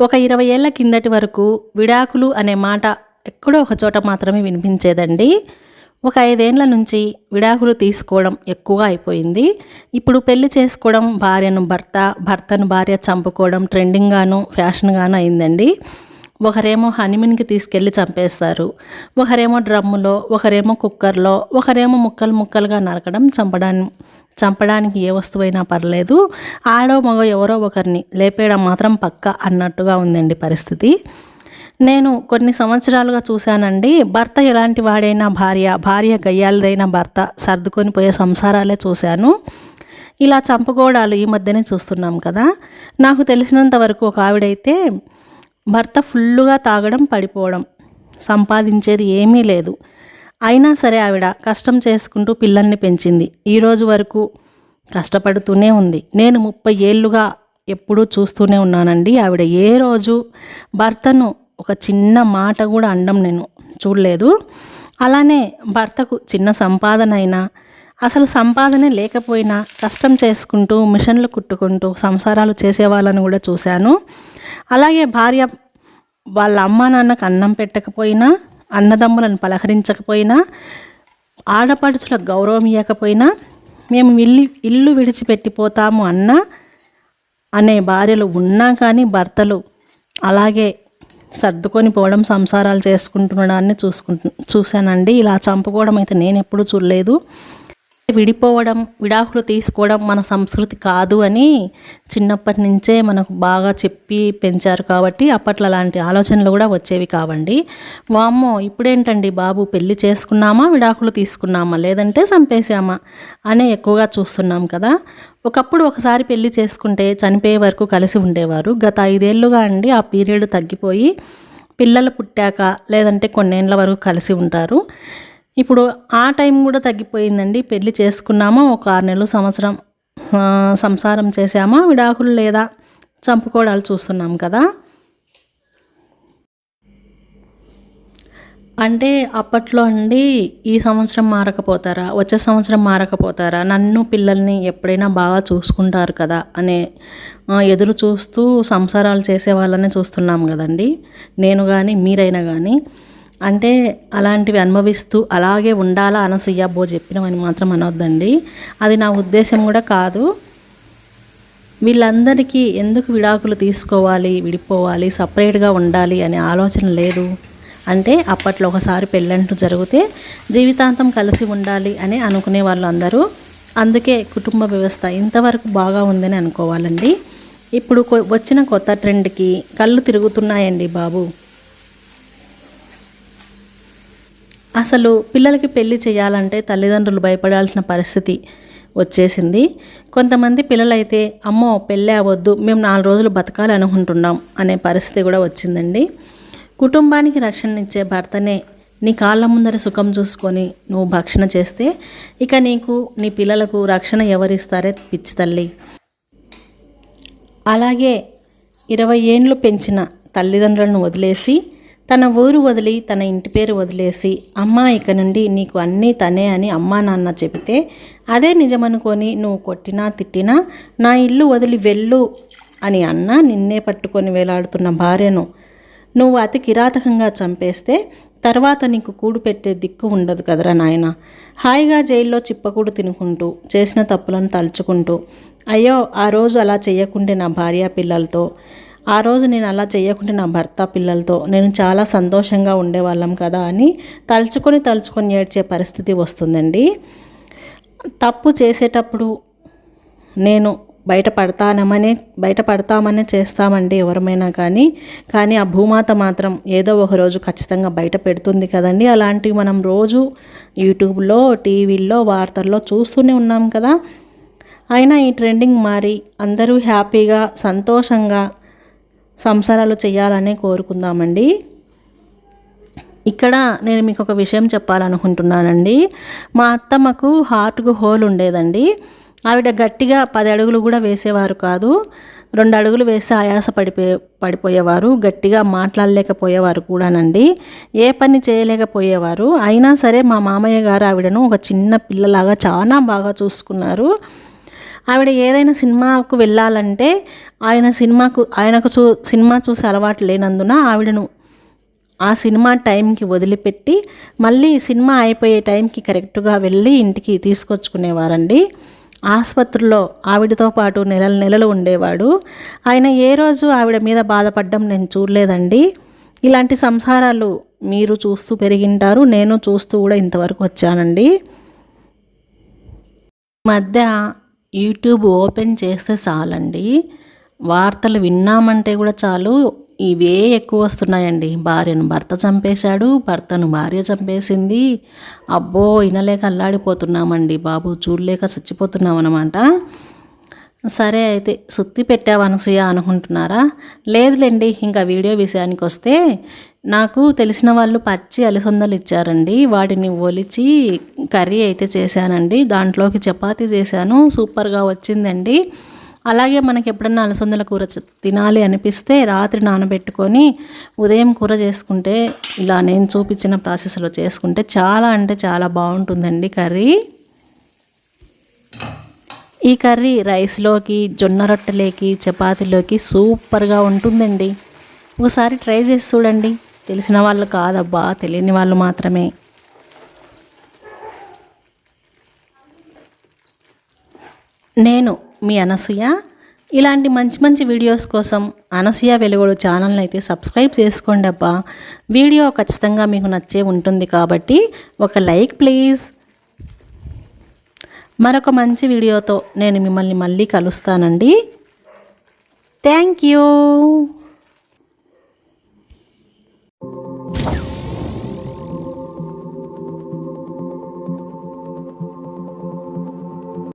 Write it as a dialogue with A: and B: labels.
A: ఒక ఇరవై ఏళ్ళ కిందటి వరకు విడాకులు అనే మాట ఎక్కడో ఒక చోట మాత్రమే వినిపించేదండి. ఒక ఐదేండ్ల నుంచి విడాకులు తీసుకోవడం ఎక్కువగా అయిపోయింది. ఇప్పుడు పెళ్ళి చేసుకోవడం భార్యను భర్త భర్తను భార్య చంపుకోవడం ట్రెండింగ్గాను ఫ్యాషన్గాను అయిందండి. ఒకరేమో హనీమూన్కి తీసుకెళ్ళి చంపేస్తారు. ఒకరేమో డ్రమ్ములో ఒకరేమో కుక్కర్లో ఒకరేమో ముక్కలు ముక్కలుగా నరకడం చంపడానికి చంపడానికి ఏ వస్తువైనా పర్లేదు. ఆడో మగ ఎవరో ఒకరిని లేపేయడం మాత్రం పక్క అన్నట్టుగా ఉందండి పరిస్థితి. నేను కొన్ని సంవత్సరాలుగా చూశానండి. భర్త ఎలాంటి వాడైనా భార్య భార్య గయ్యాలదైన భర్త సర్దుకొని పోయే సంసారాలే చూశాను. ఇలా చంపుకోవడాలు ఈ మధ్యనే చూస్తున్నాం కదా. నాకు తెలిసినంత వరకు ఒక ఆవిడైతే భర్త ఫుల్లుగా తాగడం పడిపోవడం సంపాదించేది ఏమీ లేదు. అయినా సరే ఆవిడ కష్టం చేసుకుంటూ పిల్లల్ని పెంచింది. ఈరోజు వరకు కష్టపడుతూనే ఉంది. నేను ముప్పై ఏళ్ళుగా ఎప్పుడూ చూస్తూనే ఉన్నానండి. ఆవిడ ఏ రోజు భర్తను ఒక చిన్న మాట కూడా అండం నేను చూడలేదు. అలానే భర్తకు చిన్న సంపాదన అయినా అసలు సంపాదనే లేకపోయినా కష్టం చేసుకుంటూ మిషన్లు కుట్టుకుంటూ సంసారాలు చేసేవాళ్ళని కూడా చూశాను. అలాగే భార్య వాళ్ళ అమ్మా నాన్నకు అన్నం పెట్టకపోయినా అన్నదమ్ములను పలహరించకపోయినా ఆడపడుచుల గౌరవం ఇవ్వకపోయినా మేము ఇల్లు ఇల్లు విడిచిపెట్టిపోతాము అన్న అనే భార్యలు ఉన్నా కానీ భర్తలు అలాగే సర్దుకొని పోవడం సంసారాలు చేసుకుంటుండడాన్ని చూసుకుంటు చూశానండి. ఇలా చంపుకోవడం అయితే నేను ఎప్పుడూ చూడలేదు. విడిపోవడం విడాకులు తీసుకోవడం మన సంస్కృతి కాదు అని చిన్నప్పటి నుంచే మనకు బాగా చెప్పి పెంచారు కాబట్టి అప్పట్లో అలాంటి ఆలోచనలు కూడా వచ్చేవి కావండి. వామ్మో ఇప్పుడేంటండి బాబు? పెళ్ళి చేసుకున్నామా? విడాకులు తీసుకున్నామా? లేదంటే చంపేశామా? అనే ఎక్కువగా చూస్తున్నాం కదా. ఒకప్పుడు ఒకసారి పెళ్ళి చేసుకుంటే చనిపోయే వరకు కలిసి ఉండేవారు. గత ఐదేళ్ళుగా అండి ఆ పీరియడ్ తగ్గిపోయి పిల్లలు పుట్టాక లేదంటే కొన్నేళ్ళ వరకు కలిసి ఉంటారు. ఇప్పుడు ఆ టైం కూడా తగ్గిపోయిందండి. పెళ్ళి చేసుకున్నామా ఒక ఆరు నెలలు సంవత్సరం సంసారం చేసామా విడాకులు లేదా చంపుకోవడాలు చూస్తున్నాం కదా. అంటే అప్పట్లో అండి ఈ సంవత్సరం మారకపోతారా వచ్చే సంవత్సరం మారకపోతారా నన్ను పిల్లల్ని ఎప్పుడైనా బాగా చూసుకుంటారు కదా అనే ఎదురు చూస్తూ సంసారాలు చేసే వాళ్ళనే చూస్తున్నాం కదండి. నేను కానీ మీరైనా కానీ అంటే అలాంటివి అనుభవిస్తూ అలాగే ఉండాలా అనసూయ బో చెప్పినవని మాత్రం అనొద్దండి. అది నా ఉద్దేశం కూడా కాదు. వీళ్ళందరికీ ఎందుకు విడాకులు తీసుకోవాలి విడిపోవాలి సపరేట్గా ఉండాలి అనే ఆలోచన లేదు. అంటే అప్పట్లో ఒకసారి పెళ్ళంటూ జరిగితే జీవితాంతం కలిసి ఉండాలి అని అనుకునే వాళ్ళు అందరూ అందుకే కుటుంబ వ్యవస్థ ఇంతవరకు బాగా ఉందని అనుకోవాలండి. ఇప్పుడు కొ- వచ్చిన కొత్త ట్రెండ్కి కళ్ళు తిరుగుతున్నాయండి బాబు. అసలు పిల్లలకి పెళ్ళి చేయాలంటే తల్లిదండ్రులు భయపడాల్సిన పరిస్థితి వచ్చేసింది. కొంతమంది పిల్లలైతే అమ్మో పెళ్ళే అవ్వద్దు మేము నాలుగు రోజులు బతకాలి అనుకుంటున్నాం అనే పరిస్థితి కూడా వచ్చిందండి. కుటుంబానికి రక్షణనిచ్చే భర్తనే నీ కాళ్ళ ముందర సుఖం చూసుకొని నువ్వు భక్షణ చేస్తే ఇక నీకు నీ పిల్లలకు రక్షణ ఎవరిస్తారే పిచ్చి తల్లి. అలాగే ఇరవై ఏండ్లు పెంచిన తల్లిదండ్రులను వదిలేసి తన ఊరు వదిలి తన ఇంటి పేరు వదిలేసి అమ్మ ఇక నుండి నీకు అన్నీ తనే అని అమ్మా నాన్న చెబితే అదే నిజమనుకొని నువ్వు కొట్టినా తిట్టినా నా ఇల్లు వదిలి వెళ్ళు అని అన్న నిన్నే పట్టుకొని వేలాడుతున్న భార్యను. నువ్వు అతి కిరాతకంగా చంపేస్తే తర్వాత నీకు కూడు పెట్టే దిక్కు ఉండదు కదరా నాయన. హాయిగా జైల్లో చిప్పకూడు తినుకుంటూ చేసిన తప్పులను తలుచుకుంటూ అయ్యో ఆ రోజు అలా చేయకుంటే నా భార్య పిల్లలతో ఆ రోజు నేను అలా చేయకుంటే నా భర్త పిల్లలతో నేను చాలా సంతోషంగా ఉండేవాళ్ళం కదా అని తలుచుకొని తలుచుకొని ఏడ్చే పరిస్థితి వస్తుందండి. తప్పు చేసేటప్పుడు నేను బయటపడతానమనే బయటపడతామనే చేస్తామండి ఎవరమైనా కానీ. కానీ ఆ భూమాత మాత్రం ఏదో ఒక రోజు ఖచ్చితంగా బయట పెడుతుంది కదండి. అలాంటివి మనం రోజు యూట్యూబ్లో టీవీల్లో వార్తల్లో చూస్తూనే ఉన్నాం కదా. అయినా ఈ ట్రెండింగ్ మారి అందరూ హ్యాపీగా సంతోషంగా సంసారాలు చేయాలనే కోరుకుందామండి. ఇక్కడ నేను మీకు ఒక విషయం చెప్పాలనుకుంటున్నానండి. మా అత్తమ్మకు హార్ట్కు హోల్ ఉండేదండి. ఆవిడ గట్టిగా పది అడుగులు కూడా వేసేవారు కాదు. రెండు అడుగులు వేస్తే ఆయాస పడిపో పడిపోయేవారు గట్టిగా మాట్లాడలేకపోయేవారు కూడానండి. ఏ పని చేయలేకపోయేవారు. అయినా సరే మా మామయ్య గారు ఆవిడను ఒక చిన్న పిల్లలాగా చాలా బాగా చూసుకున్నారు. ఆవిడ ఏదైనా సినిమాకు వెళ్ళాలంటే ఆయన సినిమాకు ఆయనకు చూ సినిమా చూసే అలవాటు లేనందున ఆవిడను ఆ సినిమా టైంకి వదిలిపెట్టి మళ్ళీ సినిమా అయిపోయే టైంకి కరెక్ట్గా వెళ్ళి ఇంటికి తీసుకొచ్చుకునేవారండి. ఆసుపత్రిలో ఆవిడతో పాటు నెలలు నెలలు ఉండేవాడు. ఆయన ఏ రోజు ఆవిడ మీద బాధపడడం నేను చూడలేదండి. ఇలాంటి సంసారాలు మీరు చూస్తూ పెరిగింటారు నేను చూస్తూ కూడా ఇంతవరకు వచ్చానండి. మధ్య యూట్యూబ్ ఓపెన్ చేస్తే చాలండి. వార్తలు విన్నామంటే కూడా చాలు. ఇవే ఎక్కువ వస్తున్నాయండి. భార్యను భర్త చంపేశాడు భర్తను భార్య చంపేసింది. అబ్బో వినలేక అల్లాడిపోతున్నామండి బాబు. చూడలేక చచ్చిపోతున్నాం అనమాట సరే అయితే సుత్తి పెట్టావు అనసూయ అనుకుంటున్నారా? లేదులేండి ఇంకా వీడియో విషయానికి వస్తే నాకు తెలిసిన వాళ్ళు పచ్చి అలసందలు ఇచ్చారండి. వాటిని ఒలిచి కర్రీ అయితే చేశానండి. దాంట్లోకి చపాతీ చేశాను. సూపర్గా వచ్చిందండి. అలాగే మనకి ఎప్పుడన్నా అలసందల కూర తినాలి అనిపిస్తే రాత్రి నానబెట్టుకొని ఉదయం కూర చేసుకుంటే ఇలా నేను చూపించిన ప్రాసెస్లో చేసుకుంటే చాలా అంటే చాలా బాగుంటుందండి కర్రీ. ఈ కర్రీ రైస్లోకి జొన్న రొట్టెలోకి చపాతీలోకి సూపర్గా ఉంటుందండి. ఒకసారి ట్రై చేసి చూడండి. తెలిసిన వాళ్ళు కాదబ్బా తెలియని వాళ్ళు మాత్రమే. నేను మీ అనసూయ. ఇలాంటి మంచి మంచి వీడియోస్ కోసం అనసూయ వెలుగుడు ఛానల్ని అయితే సబ్స్క్రైబ్ చేసుకోండి అబ్బా. వీడియో ఖచ్చితంగా మీకు నచ్చే ఉంటుంది కాబట్టి ఒక లైక్ ప్లీజ్. మరొక మంచి వీడియోతో నేను మిమ్మల్ని మళ్ళీ కలుస్తానండి. Thank you